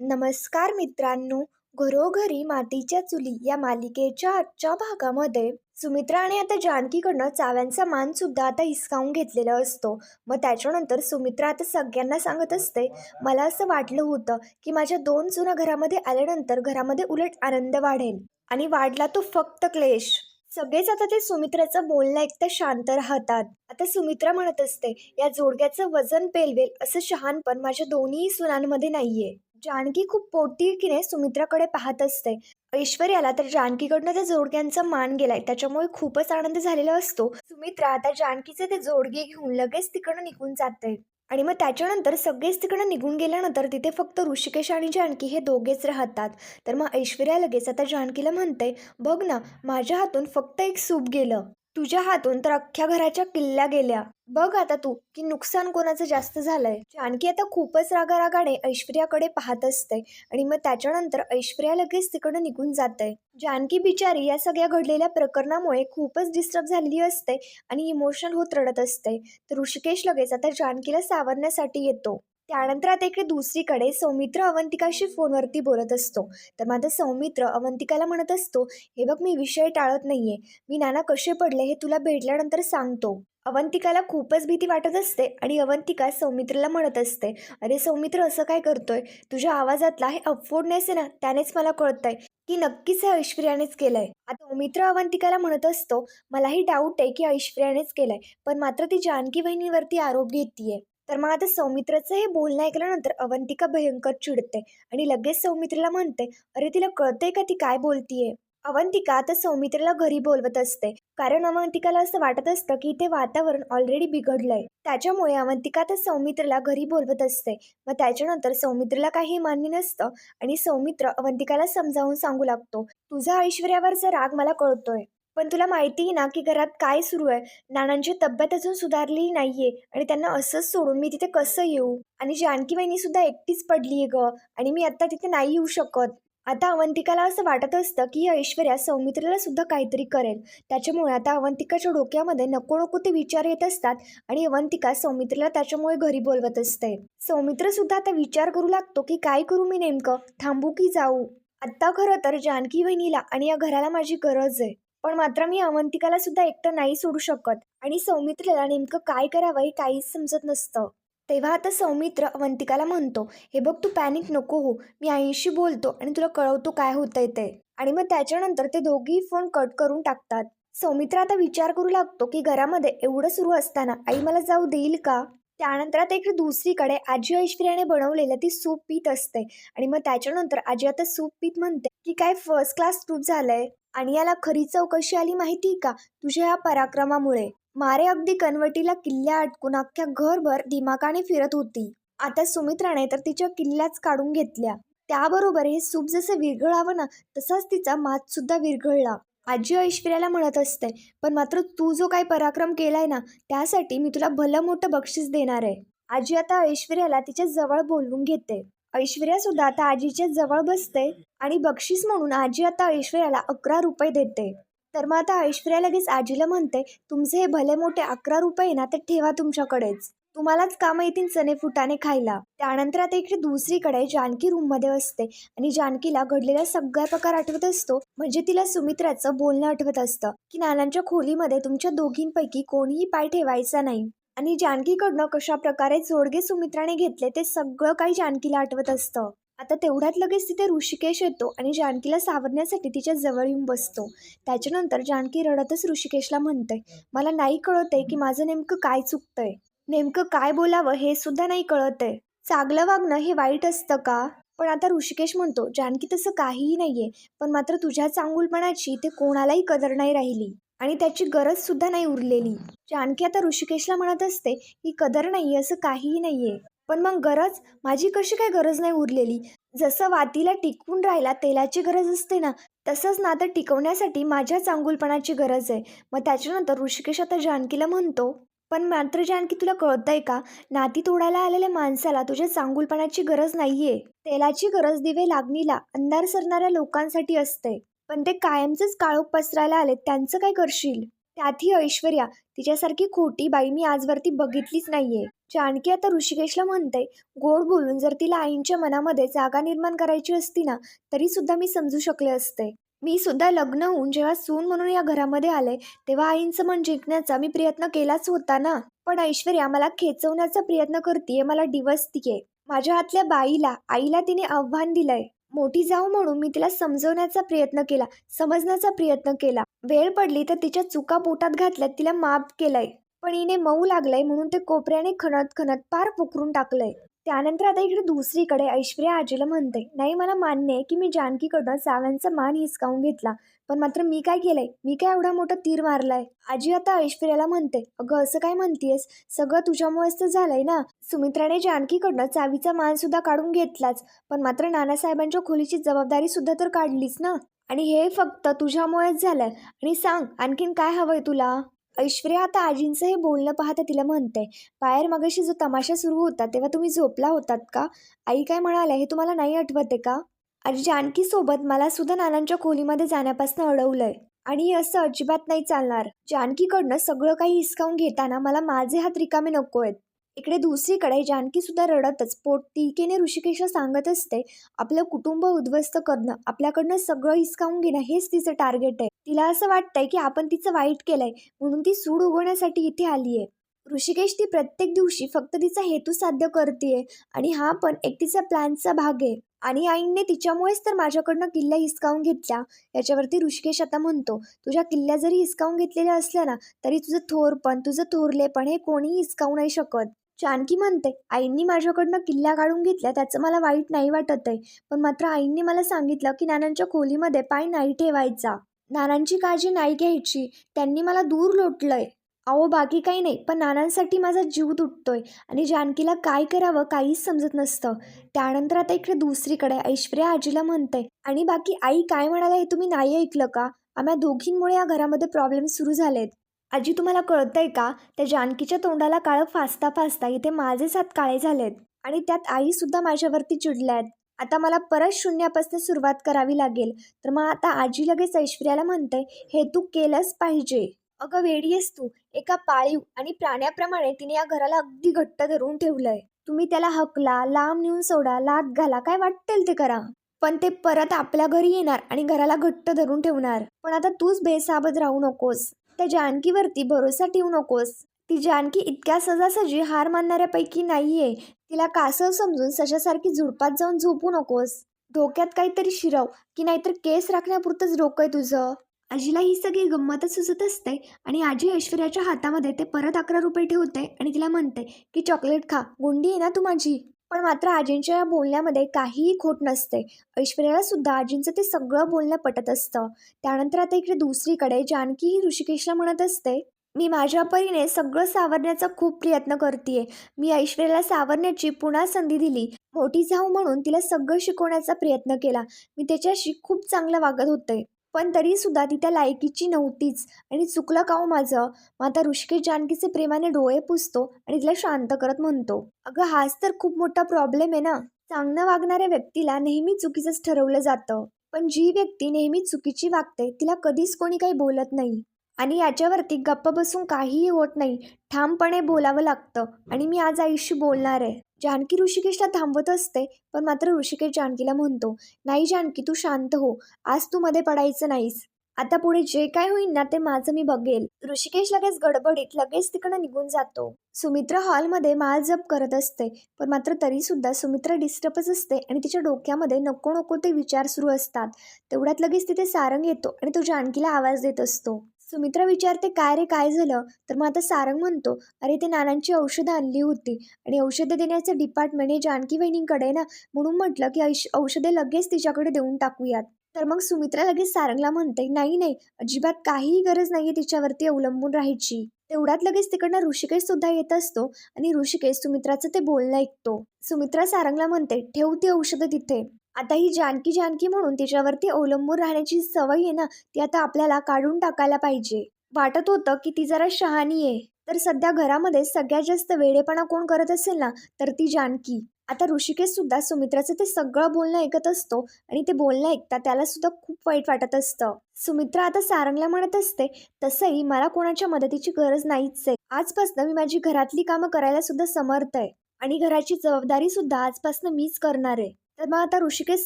नमस्कार मित्रांनो घरोघरी मातीच्या चुली या मालिकेच्या आजच्या भागामध्ये सुमित्राने आता जानकीकडनं चाव्यांचा मान सुद्धा आता हिसकावून घेतलेला असतो. मग त्याच्यानंतर सुमित्रा आता सगळ्यांना सांगत असते मला असं वाटलं होतं की माझ्या दोन जुना घरामध्ये आल्यानंतर घरामध्ये उलट आनंद वाढेल आणि वाढला तो फक्त क्लेश. सगळेच आता ते सुमित्राचं बोलणं एकतर शांत राहतात. आता सुमित्रा म्हणत असते या जोडग्याचं वजन पेलवेल असं शहाणपण माझ्या दोन्ही सुनांमध्ये नाहीये. जानकी खूप पोटीकीने सुमित्राकडे पाहत असते. ऐश्वर्याला तर जानकीकडनं त्या जोडग्यांचा मान गेलाय. त्याच्यामुळे खूपच आनंद झालेला असतो. सुमित्रा आता जानकीचे ते जोडगे घेऊन लगेच तिकडनं निघून जाते. आणि मग त्याच्यानंतर सगळेच तिकडं निघून गेल्यानंतर तिथे फक्त ऋषिकेश आणि जानकी हे दोघेच राहतात. तर मग ऐश्वर्या लगेच आता जानकीला म्हणते बघ ना माझ्या हातून फक्त एक सूप गेलं. तुझ्या हातून तर अख्ख्या घराच्या किल्ल्या गेल्या. बघ आता तू की नुकसान कोणाचं जास्त झालंय? जानकी आता खूपच रागारागाने ऐश्वर्याकडे पाहत असते आणि मग त्याच्यानंतर ऐश्वर्या लगेच तिकडं निघून जाते. जानकी बिचारी या सगळ्या घडलेल्या प्रकरणामुळे खूपच डिस्टर्ब झालेली असते आणि इमोशनल होत रडत असते. तर ऋषिकेश लगेच आता जानकीला सावरण्यासाठी येतो. त्यानंतर आता इकडे दुसरीकडे सौमित्र अवंतिकाशी फोनवरती बोलत असतो. तर माझा सौमित्र अवंतिकाला म्हणत असतो हे बघ मी विषय टाळत नाहीये. मी नाना कसे पडले हे तुला भेटल्यानंतर सांगतो. अवंतिकाला खूपच भीती वाटत असते आणि अवंतिका सौमित्रला म्हणत असते अरे सौमित्र असं काय करतोय? तुझ्या आवाजातला हे अफोर्डनेस आहे ना त्यानेच मला कळतंय. की नक्कीच हे ऐश्वर्यानेच केलंय. आता सौमित्र अवंतिकाला म्हणत असतो मलाही डाऊट आहे की ऐश्वर्यानेच केलंय पण मात्र ती जानकी बहिणीवरती आरोप घेतीये. तर मग आता सौमित्राचं हे बोलणं ऐकल्यानंतर अवंतिका भयंकर चिडते आणि लगेच सौमित्रीला म्हणते अरे तिला कळतंय का ती काय बोलतीये? अवंतिका आता सौमित्रीला घरी बोलवत असते. कारण अवंतिकाला असं वाटत असतं की इथे वातावरण ऑलरेडी बिघडलंय. त्याच्यामुळे अवंतिका आता सौमित्रीला घरी बोलवत असते. मग त्याच्यानंतर सौमित्रीला काही मान्य नसतं आणि सौमित्र अवंतिकाला समजावून सांगू लागतो तुझा ऐश्वर्यावरचा राग मला कळतोय. पण तुला माहिती ना की घरात काय सुरू आहे? नानांची तब्येत अजून सुधारलेली आहे आणि त्यांना असंच सोडून मी तिथे कसं येऊ? आणि जानकी वहिनी सुद्धा एकटीच आहे ग आणि मी आता तिथे नाही येऊ शकत. आता अवंतिकाला असं वाटत असतं की ऐश्वर्या सौमित्राला सुद्धा काहीतरी करेल. त्याच्यामुळे आता अवंतिकाच्या डोक्यामध्ये नको नको ते विचार येत असतात आणि अवंतिका सौमित्राला त्याच्यामुळे घरी बोलवत असते. सौमित्र सुद्धा आता विचार करू लागतो की काय करू मी नेमकं? थांबू की जाऊ? आत्ता खरं तर जानकी बहिणीला आणि या घराला माझी गरज आहे. पण मात्र मी अवंतिकाला सुद्धा एकटं नाही सोडू शकत. आणि सौमित्रला नेमकं काय करावं हे काहीच समजत नसतं. तेव्हा आता सौमित्र अवंतिकाला म्हणतो हे बघ तू पॅनिक नको हो मी आईशी बोलतो आणि तुला कळवतो काय होतंय ते. आणि मग त्याच्यानंतर ते दोघेही फोन कट करून टाकतात. सौमित्र आता विचार करू लागतो की घरामध्ये एवढं सुरू असताना आई मला जाऊ देईल का? त्यानंतर आता इकडे दुसरीकडे आजी ऐश्वर्याने बनवलेलं ती सूप पीत असते. आणि मग त्याच्यानंतर आजी आता सूप पीत म्हणते की काय फर्स्ट क्लास सूप झालंय? आणि याला खरी चौकशी आली माहिती का? तुझ्या या पराक्रमामुळे. मारे अगदी कनवटीला किल्ल्या अटकून अख्ख्या घरभर दिमाकाने फिरत होती. आता सुमित्राने तर तिच्या किल्ल्याच काढून घेतल्या. त्याबरोबर हे सूप जसं विरघळावं ना तसाच तिचा मात सुद्धा विरघळला. आजी ऐश्वर्याला म्हणत असते पण मात्र तू जो काही पराक्रम केलाय ना त्यासाठी मी तुला भलं मोठं बक्षीस देणार आहे. आजी आता ऐश्वर्याला तिच्या जवळ बोलवून घेते. ऐश्वर्या सुद्धा आता आजीच्या जवळ बसते आणि बक्षीस म्हणून आजी आता ऐश्वर्याला अकरा रुपये देते. तर मग आता ऐश्वर्या लगेच आजीला म्हणते तुमचे हे भले मोठे अकरा रुपये ना ते ठेवा तुमच्याकडेच. तुम्हालाच कामं येतील चणे फुटाने खायला. त्यानंतर आता इकडे दुसरीकडे जानकी रूममध्ये असते आणि जानकीला घडलेला सगळा प्रकार आठवत असतो. म्हणजे तिला सुमित्राचं बोलणं आठवत असतं की नानांच्या खोलीमध्ये तुमच्या दोघींपैकी कोणीही पाय ठेवायचा नाही. आणि जानकीकडनं कशा प्रकारे जोडगे सुमित्राने घेतले ते सगळं काही जानकीला आठवत असतं. आता तेवढ्यात लगेच तिथे ऋषिकेश येतो आणि जानकीला सावरण्यासाठी तिच्या जवळ येऊन बसतो. त्याच्यानंतर जानकी रडतच ऋषिकेशला म्हणते मला नाही कळत आहे की माझं नेमकं काय चुकतंय. नेमकं काय बोलावं हे सुद्धा नाही कळतंय. आहे चांगलं वागणं हे वाईट असतं का पण आता ऋषिकेश म्हणतो जानकी तसं काहीही नाहीये पण मात्र तुझ्या चांगुलपणाची ते कोणालाही कदर नाही राहिली. आणि त्याची गरज सुद्धा नाही उरलेली. जानकी आता ऋषिकेशला म्हणत असते की कदर नाही असं काहीही नाहीये. पण मग गरज? माझी कशी काय गरज नाही उरलेली? जसं वातीला टिकवून राहायला तेलाची गरज असते ना तसंच नातं टिकवण्यासाठी माझ्या चांगुलपणाची गरज आहे. मग त्याच्यानंतर ऋषिकेश आता जानकीला म्हणतो पण मात्र जानकी तुला कळतंय का? नाती तोडायला आलेल्या माणसाला तुझ्या चांगुलपणाची गरज नाहीये. तेलाची गरज दिवे लागणीला अंधार सरणाऱ्या लोकांसाठी असते. पण ते कायमचंच काळोख पसरायला आले त्यांचं काय करशील? त्यातही ऐश्वर्या तिच्यासारखी खोटी बाई मी आजवरती बघितलीच नाहीये. जानकी आता ऋषिकेशला म्हणते गोड बोलून जर तिला आईंच्या मनामध्ये जागा निर्माण करायची असती ना तरी सुद्धा मी समजू शकले असते. मी सुद्धा लग्न होऊन जेव्हा सून म्हणून या घरामध्ये आले तेव्हा आईंचं मन जिंकण्याचा मी प्रयत्न केलाच होता ना. पण ऐश्वर्या मला खेचवण्याचा प्रयत्न करते मला डिवसतीये. माझ्या हातल्या बाईला आईला तिने आव्हान दिलंय. मोठी जाऊ म्हणून मी तिला समजवण्याचा प्रयत्न केला समजण्याचा प्रयत्न केला. वेळ पडली तर तिच्या चुका पोटात घातल्यात तिला माफ केलंय. पण हिने मऊ लागलंय म्हणून ते कोपऱ्याने खणत खणत पार पोखरून टाकलंय. त्यानंतर आता इकडे दुसरीकडे ऐश्वर्या आजीला म्हणते नाही मला मान्य आहे की मी जानकीकडनं साव्यांचा मान हिसकावून घेतला पण मात्र मी काय केलंय? मी काय एवढा मोठा तीर मारलाय? आजी आता ऐश्वर्याला म्हणते अगं असं काय म्हणतीयस? सगळं तुझ्यामुळेच तर झालंय ना? सुमित्राने जानकीकडनं चावीचा मान सुद्धा काढून घेतलाच पण मात्र नानासाहेबांच्या खोलीची जबाबदारी सुद्धा तर काढलीच ना? आणि हे फक्त तुझ्यामुळेच झालंय. आणि सांग आणखीन काय हवंय तुला? ऐश्वर्या आता आजींचं हे बोलणं पाहता तिला म्हणते बाहेर मगाशी जो तमाशा सुरू होता तेव्हा तुम्ही झोपला होतात का? आई काय म्हणाल्या हे तुम्हाला नाही आठवते का? आजी जानकीसोबत मला सुद्धा नानांच्या खोलीमध्ये जाण्यापासून अडवलंय. आणि हे असं अजिबात नाही चालणार. जानकीकडनं सगळं काही हिसकावून घेताना मला माझे हात रिकामे नको आहेत इकडे दुसरीकडे जानकी सुद्धा रडतच पोट टीकेने ऋषिकेशला सांगत असते आपलं कुटुंब उद्ध्वस्त करणं आपल्याकडनं सगळं हिसकावून घेणं हेच तिचं टार्गेट आहे. तिला असं वाटतंय की आपण तिचं वाईट केलंय म्हणून ती सूड उगवण्यासाठी इथे आली आहे ऋषिकेश ती प्रत्येक दिवशी फक्त तिचा हेतू साध्य करते आणि हा पण एक तिचा प्लॅनचा भाग आहे. आणि आईने तिच्यामुळेच तर माझ्याकडनं किल्ला हिसकावून घेतल्या याच्यावरती ऋषिकेश आता म्हणतो तुझ्या किल्ल्या जरी हिसकावून घेतलेल्या असल्या ना तरी तुझं थोरपण तुझं थोरलेपण हे कोणीही हिसकावू नाही शकत. जानकी म्हणते आईंनी माझ्याकडनं किल्ला काढून घेतल्या त्याचं मला वाईट नाही वाटत आहे पण मात्र आईंनी मला सांगितलं की नानांच्या खोलीमध्ये पाय नाही ठेवायचा. नानांची काळजी नाही घ्यायची. त्यांनी मला दूर लोटलंय. अहो बाकी काही नाही पण नानांसाठी माझा जीव तुटतोय आणि जानकीला काय करावं काहीच समजत नसतं. त्यानंतर आता इकडे दुसरीकडे ऐश्वर्या आजीला म्हणते आणि बाकी आई काय म्हणाला हे तुम्ही नाही ऐकलं का? आम्हा दोघींमुळे या घरामध्ये प्रॉब्लेम सुरू झालेत. आजी तुम्हाला कळतंय का? त्या जानकीच्या तोंडाला काळं फासता फासता इथे माझेच हात काळे झालेत आणि त्यात आईसुद्धा माझ्यावरती माझ्यावरती चिडल्यात. आता मला परत शून्यापासून सुरुवात करावी लागेल. तर मग आता आजी लगेच ऐश्वर्याला म्हणते हे तू केलंच पाहिजे. अगं वेडी आहेस तू. एका पाळीव आणि प्राण्याप्रमाणे तिने या घराला अगदी घट्ट धरून ठेवलंय. तुम्ही त्याला हकला लांब नेऊन सोडा लात घाला काय वाटेल ते करा. पण ते परत आपल्या घरी येणार आणि घराला घट्ट धरून ठेवणार. पण आता तूच बेसाबत राहू नकोस. त्या जानकीवरती भरोसा ठेवू नकोस. ती जानकी इतक्या सहजासहजी हार मानणाऱ्यापैकी नाहीये. तिला कासव समजून सशासारखी झुडपात जाऊन झोपू नकोस. डोक्यात काहीतरी शिरव की नाहीतर केस राखण्यापुरतंच डोकं आहे तुझं. आजीला ही सगळी गंमतच सुचत असते आणि आजी ऐश्वर्याच्या हातामध्ये ते परत अकरा रुपये ठेवते आणि तिला म्हणते की चॉकलेट खा गुंडी आहे ना तू माझी? पण मात्र आजींच्या या बोलण्यामध्ये काहीही खोट नसते. ऐश्वर्याला सुद्धा आजींचं ते सगळं बोलणं पटत असतं. त्यानंतर आता इकडे दुसरीकडे जानकी ही ऋषिकेशला म्हणत असते मी माझ्या परीने सगळं सावरण्याचा खूप प्रयत्न करते मी ऐश्वर्याला सावरण्याची पुन्हा संधी दिली. मोठी जाऊ म्हणून तिला सगळं शिकवण्याचा प्रयत्न केला. मी त्याच्याशी खूप चांगलं वागत होते. पण तरी सुद्धा ती त्या लायकीची नव्हतीच. आणि चुकलं का हो माझं? मग आता ऋषिकेश जानकीचे प्रेमाने डोळे पुसतो आणि तिला शांत करत म्हणतो. अगं हाच तर खूप मोठा प्रॉब्लेम आहे ना? चांगलं वागणाऱ्या व्यक्तीला नेहमी चुकीचंच ठरवलं जातं. पण जी व्यक्ती नेहमी चुकीची वागते तिला कधीच कोणी काही बोलत नाही. आणि याच्यावरती गप्प बसून काहीही होत नाही. ठामपणे बोलावं लागतं. आणि मी आज आईशी बोलणार आहे. जानकी ऋषिकेशला थांबवत असते पण मात्र ऋषिकेश जानकीला म्हणतो नाही जानकी तू शांत हो. आज तू मध्ये पडायचं नाहीस. आता पुढे जे काय होईल ना ते माझं मी बघेल. ऋषिकेश लगेच गडबडीत लगेच तिकडं निघून जातो. सुमित्रा हॉलमध्ये माल जप करत असते पण मात्र तरी सुद्धा सुमित्रा डिस्टर्बच असते आणि तिच्या डोक्यामध्ये नको नको ते विचार सुरू असतात. तेवढ्यात लगेच तिथे सारंग येतो आणि तो जानकीला आवाज देत असतो. सुमित्रा विचारते काय रे काय झालं? तर मग आता सारंग म्हणतो अरे ते नानांची औषधं आणली होती आणि औषधं देण्याचं डिपार्टमेंट हे जानकी वहिनींकडे ना? म्हणून म्हटलं की ऐश औषधे लगेच तिच्याकडे देऊन टाकूयात. तर मग सुमित्रा लगेच सारंगला म्हणते नाही नाही अजिबात काहीही गरज नाहीये तिच्यावरती अवलंबून राहायची. तेवढ्यात लगेच तिकडनं ऋषिकेश सुद्धा येत असतो आणि ऋषिकेश सुमित्राचं ते बोलणं ऐकतो. सुमित्रा सारंगला म्हणते ठेव ती औषधं तिथे. आता ही जानकी जानकी म्हणून तिच्यावरती अवलंबून राहण्याची सवय आहे ना ती आता आपल्याला काढून टाकायला पाहिजे. वाटत होतं की ती जरा शहाणी आहे. तर सध्या घरामध्ये सगळ्यात जास्त वेडेपणा कोण करत असेल ना तर ती जानकी. आता ऋषिकेश सुद्धा सुमित्राचं ते सगळं बोलणं ऐकत असतो आणि ते बोलणं ऐकता त्याला सुद्धा खूप वाईट वाटत असतं. सुमित्रा आता सारंगला म्हणत असते तसंही मला कोणाच्या मदतीची गरज नाहीच आहे. आजपासनं मी माझी घरातली कामं करायला सुद्धा समर्थ आहे आणि घराची जबाबदारी सुद्धा आजपासनं मीच करणार आहे. तर मग आता ऋषिकेश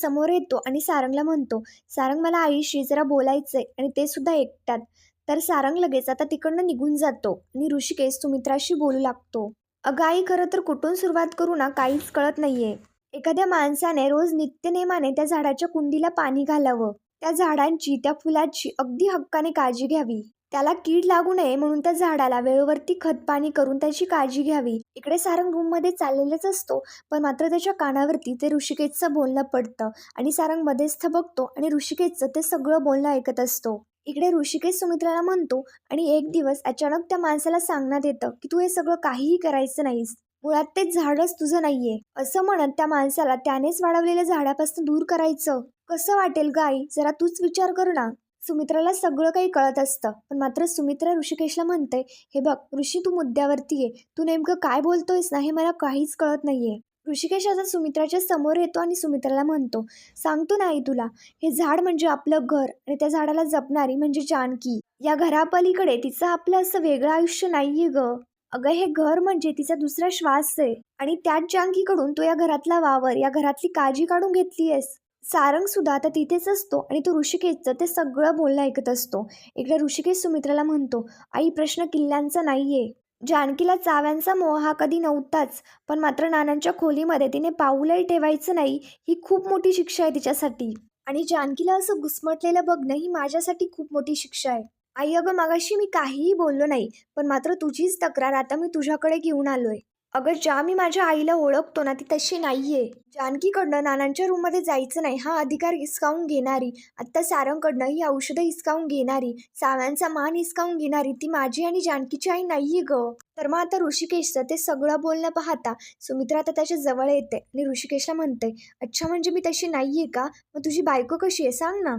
समोर येतो आणि सारंगला म्हणतो सारंग मला आईशी जरा बोलायचंय आणि ते सुद्धा एकट्यात तर सारंग लगेच आता तिकडनं निघून जातो आणि ऋषिकेश सुमित्राशी बोलू लागतो. अगं आई खरं तर कुठून सुरुवात करू ना? काहीच कळत नाहीये. एखाद्या माणसाने रोज नित्यनेमाने त्या झाडाच्या कुंडीला पाणी घालावं. त्या झाडांची त्या फुलाची अगदी हक्काने काळजी घ्यावी. त्याला कीड लागू नये म्हणून त्या झाडाला वेळोवरती खतपाणी करून त्याची काळजी घ्यावी. इकडे सारंग रूममध्ये चाललेलाच असतो पण मात्र त्याच्या कानावरती ते ऋषिकेशचं बोलणं पडतं आणि सारंग मध्येच थबकतो आणि ऋषिकेशचं ते सगळं बोलणं ऐकत असतो. इकडे ऋषिकेश सुमित्राला म्हणतो आणि एक दिवस अचानक त्या माणसाला सांगण्यात येतं की तू हे सगळं काहीही करायचं नाहीस. मुळात ते झाडच तुझं नाहीये. असं म्हणत त्या माणसाला त्यानेच वाढवलेल्या झाडापासून दूर करायचं. कसं वाटेल गाई जरा तूच विचार कर ना. सुमित्राला सगळं काही कळत असतं. पण मात्र सुमित्रा ऋषिकेशला म्हणते हे बघ ऋषी तू मुद्द्यावरती आहे तू नेमकं काय बोलतोयस ना हे मला काहीच कळत नाही आहे ऋषिकेश आता सुमित्राच्या समोर येतो आणि सुमित्राला म्हणतो सांगतो नाही तुला हे झाड म्हणजे आपलं घर आणि त्या झाडाला जपणारी म्हणजे जानकी. या घरापलीकडे तिचं आपलं असं वेगळं आयुष्य नाहीये ग. अगं हे घर म्हणजे तिचा दुसरा श्वास आहे आणि त्याच जानकीकडून तू या घरातला वावर या घरातली काळजी काढून घेतली आहेस सुद्धा आता तिथेच असतो आणि तो ऋषिकेशचं ते सगळं बोलणं ऐकत असतो. इकडे ऋषिकेश सुमित्राला म्हणतो आई प्रश्न किल्ल्यांचा नाहीये. जानकीला चाव्यांचा मोह हा कधी नव्हताच पण मात्र नानांच्या खोलीमध्ये तिने पाऊलही ठेवायचं नाही. ही खूप मोठी शिक्षा आहे तिच्यासाठी. आणि जानकीला असं घुसमटलेलं बघणं ही माझ्यासाठी खूप मोठी शिक्षा आहे. आई अगं मागाशी मी काहीही बोललो नाही पण मात्र तुझीच तक्रार आता मी तुझ्याकडे घेऊन आलोय. अगं ज्या मी माझ्या आईला ओळखतो ना ती तशी नाही आहे जानकीकडनं नानांच्या रूममध्ये जायचं नाही. हा अधिकार हिसकावून घेणारी. आत्ता सारंगकडनं ही औषधं हिसकावून घेणारी. साव्यांचा मान हिसकावून घेणारी ती माझी आणि जानकीची आई नाही आहे ग. तर मग आता ऋषिकेशचं ते सगळं बोलणं पाहता सुमित्रा आता त्याच्याजवळ येते आणि ऋषिकेशला म्हणते अच्छा म्हणजे मी तशी नाही आहे का? मग तुझी बायको कशी आहे? सांग ना.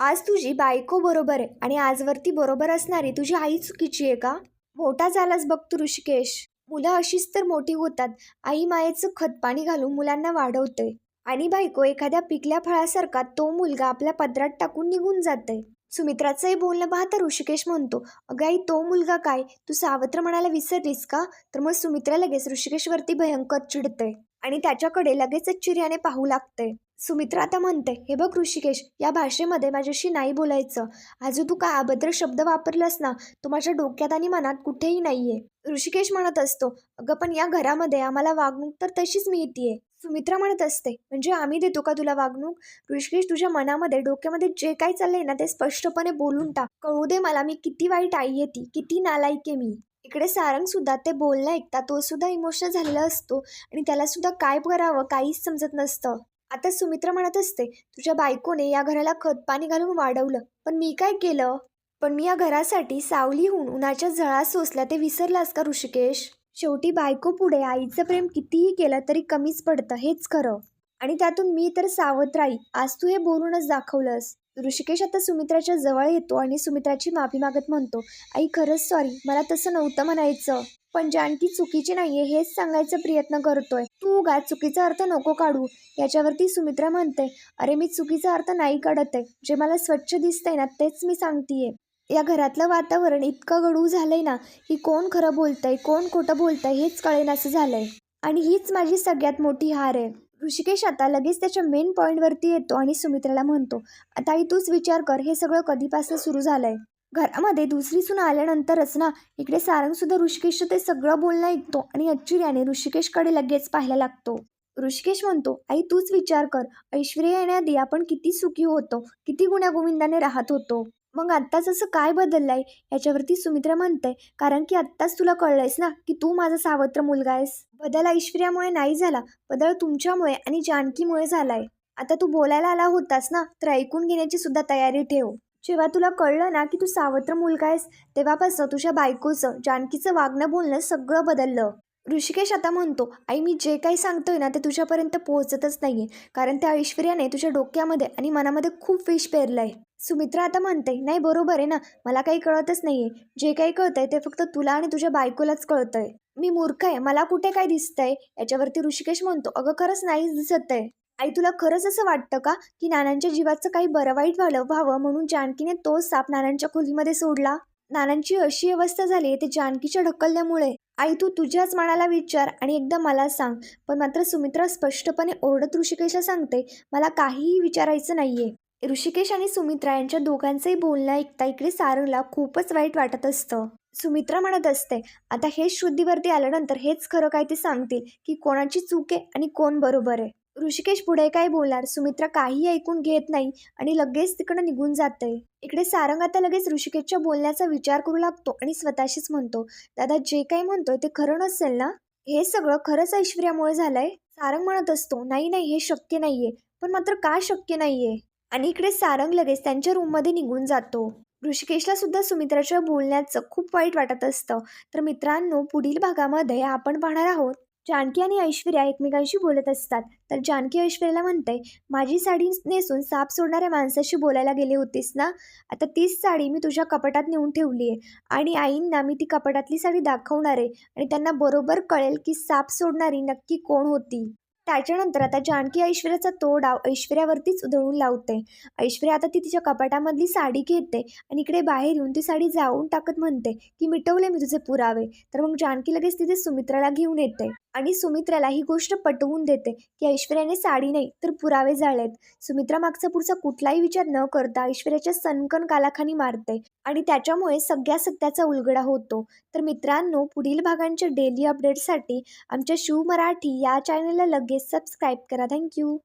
आज तुझी बायको बरोबर आहे आणि आजवरती बरोबर असणारी तुझी आई चुकीची आहे का? मोठा झालास बघ तू ऋषिकेश. मुलं अशीच तर मोठी होतात. आई मायेचं खतपाणी घालून मुलांना वाढवते आणि बायको एखाद्या पिकल्या फळासारखा तो मुलगा आपल्या पदरात टाकून निघून जाते सुमित्राचंही बोलणं पाहता ऋषिकेश म्हणतो अगं आई तो मुलगा काय? तू सावत्र म्हणायला विसरलीस का? तर मग सुमित्रा लगेच ऋषिकेशवरती भयंकर चिडते आणि त्याच्याकडे लगेचच चिर्याने पाहू लागते. सुमित्रा आता म्हणते हे बघ ऋषिकेश या भाषेमध्ये माझ्याशी नाही बोलायचं. आज तू काय अभद्र शब्द वापरलास ना तो माझ्या डोक्यात आणि मनात कुठेही नाहीये. ऋषिकेश म्हणत असतो अगं पण या घरामध्ये आम्हाला वागणूक तर तशीच मिळतीये. सुमित्रा म्हणत असते म्हणजे आम्ही देतो का तुला वागणूक? ऋषिकेश तुझ्या मनामध्ये डोक्यामध्ये जे काही चाललंय ना ते स्पष्टपणे बोलून टाक. कळू दे मला मी किती वाईट आई आहे ती किती नालायके मी. इकडे सारंग सुद्धा ते बोलणं ऐकता तो सुद्धा इमोशनल झालेला असतो आणि त्याला सुद्धा काय करावं काहीच समजत नसतं. आता सुमित्रा म्हणत असते तुझ्या बायकोने या घराला खतपाणी घालून वाढवलं. पण मी काय केलं? पण मी या घरासाठी सावलीहून उन्हाच्या झळा सोसल्या ते विसरलास का ऋषिकेश? शेवटी बायको पुढे आईचं प्रेम कितीही केलं तरी कमीच पडतं हेच खरं. आणि त्यातून मी तर सावध राही. आज तू हे बोलूनच दाखवलंस. ऋषिकेश आता सुमित्राच्या जवळ येतो आणि सुमित्राची माफी मागत म्हणतो आई खरंच सॉरी मला तसं नव्हतं म्हणायचं. पण जानकी चुकीची नाहीये हेच सांगायचा प्रयत्न करतोय. तू उगा चुकीचा अर्थ नको काढू. याच्यावरती सुमित्रा म्हणते अरे मी चुकीचा अर्थ नाही काढत आहे जे मला स्वच्छ दिसतंय ना तेच मी सांगतीये. या घरातलं वातावरण इतकं गडू झालंय ना की कोण खरं बोलतंय कोण खोटं बोलतंय हेच कळेनासं झालंय. आणि हीच माझी सगळ्यात मोठी हार आहे. ऋषिकेश आता लगेच त्याच्या मेन पॉईंटवरती येतो आणि सुमित्राला म्हणतो आता आई तूच विचार कर हे सगळं कधीपासून सुरू झालंय. घरामध्ये दुसरी सून आल्यानंतरच ना इकडे सारंगसुद्धा ऋषिकेशचं ते सगळं बोलणं ऐकतो आणि आश्चर्याने ऋषिकेशकडे लगेच पाहायला लागतो. ऋषिकेश म्हणतो आई तूच विचार कर. ऐश्वर्या येण्याआधी आपण किती सुखी होतो किती गुण्यागोविंदाने राहत होतो. मग आत्ताच असं काय बदललं आहे याच्यावरती सुमित्रा म्हणते कारण की आत्ताच तुला कळलं आहेस ना की तू माझा सावत्र मुलगा आहेस. बदल ऐश्वर्यामुळे नाही झाला बदल तुमच्यामुळे आणि जानकीमुळे झालाय. आता तू बोलायला आला होतास ना तर ऐकून घेण्याची सुद्धा तयारी ठेव. जेव्हा तुला कळलं ना की तू सावत्र मुलगा आहेस तेव्हापासून तुझ्या बायकोचं जानकीचं वागणं बोलणं सगळं बदललं. ऋषिकेश आता म्हणतो आई मी जे काही सांगतोय ना ते तुझ्यापर्यंत पोहोचतच नाहीये. कारण त्या ऐश्वर्याने तुझ्या डोक्यामध्ये आणि मनामध्ये खूप विष पेरलंय. सुमित्रा आता म्हणते नाही बरोबर आहे ना मला काही कळतच नाहीये. जे काही कळतंय ते फक्त तुला आणि तुझ्या बायकोलाच कळतंय. मी मूर्ख आहे मला कुठे काय दिसतंय? याच्यावरती ऋषिकेश म्हणतो अगं खरंच नाहीच दिसत आहे. आई तुला खरंच असं वाटतं का की नानांच्या जीवाचं काही बरं वाईट व्हावं व्हावं म्हणून जानकीने तो साप नानांच्या खोलीमध्ये सोडला? नानांची अशी अवस्था झाली ते जानकीच्या ढकलल्यामुळे आई तू तुझ्याच मनाला विचार आणि एकदा मला सांग पण मात्र सुमित्रा स्पष्टपणे ओरडत ऋषिकेशला सांगते मला काहीही विचारायचं नाहीये. ऋषिकेश आणि सुमित्रा यांच्या दोघांचंही बोलणं ऐकता इकडे सारंगला खूपच वाईट वाटत असतं. सुमित्रा म्हणत असते आता हेच शुद्धीवरती आल्यानंतर हेच खरं काय ते सांगतील की कोणाची चूक आहे आणि कोण बरोबर आहे. ऋषिकेश पुढे काय बोलणार? सुमित्रा काही ऐकून घेत नाही आणि लगेच तिकडं निघून जाते इकडे सारंग आता लगेच ऋषिकेशच्या बोलण्याचा विचार करू लागतो आणि स्वतःशीच म्हणतो दादा जे काही म्हणतोय ते खरं नसेल ना? हे सगळं खरंच ऐश्वर्यामुळे झालंय? सारंग म्हणत असतो नाही नाही हे शक्य नाहीये. पण मात्र का शक्य नाहीये? आणि इकडे सारंग लगेच त्यांच्या रूममध्ये निघून जातो. ऋषिकेशला सुद्धा सुमित्राच्या बोलण्याचं खूप वाईट वाटत असतं. तर मित्रांनो पुढील भागामध्ये आपण पाहणार आहोत जानकी आणि ऐश्वर्या एकमेकांशी बोलत असतात. तर जानकी ऐश्वर्याला म्हणते माझी साडी नेसून साप सोडणाऱ्या माणसाशी बोलायला गेले होतीस ना? आता तीच साडी मी तुझ्या कपाटात नेऊन ठेवली आहे आणि आईंना मी ती कपाटातली साडी दाखवणार आहे. आणि त्यांना बरोबर कळेल की साप सोडणारी नक्की कोण होती. त्याच्यानंतर आता जानकी ऐश्वर्याचा तो डाव ऐश्वर्यावरतीच उधळून लावते. ऐश्वर्या आता ती तिच्या कपाटामधली साडी घेते आणि इकडे बाहेर येऊन ती साडी जाळून टाकत म्हणते की मिटवले मी तुझे पुरावे. तर मग जानकी लगेच तिथे सुमित्राला घेऊन येते. आणि सुमित्राला ही गोष्ट पटवून देते की ऐश्वर्याने साडी नाही तर पुरावे जाळलेत सुमित्रा मागचा पुढचा कुठलाही विचार न करता ऐश्वर्याच्या सनकन कालाखानी मारते आणि त्याच्यामुळे सगळ्या सत्याचा उलगडा होतो. तर मित्रांनो पुढील भागांच्या डेली अपडेटसाठी आमच्या शिव मराठी या चॅनलला लगेच सबस्क्राईब करा. थँक्यू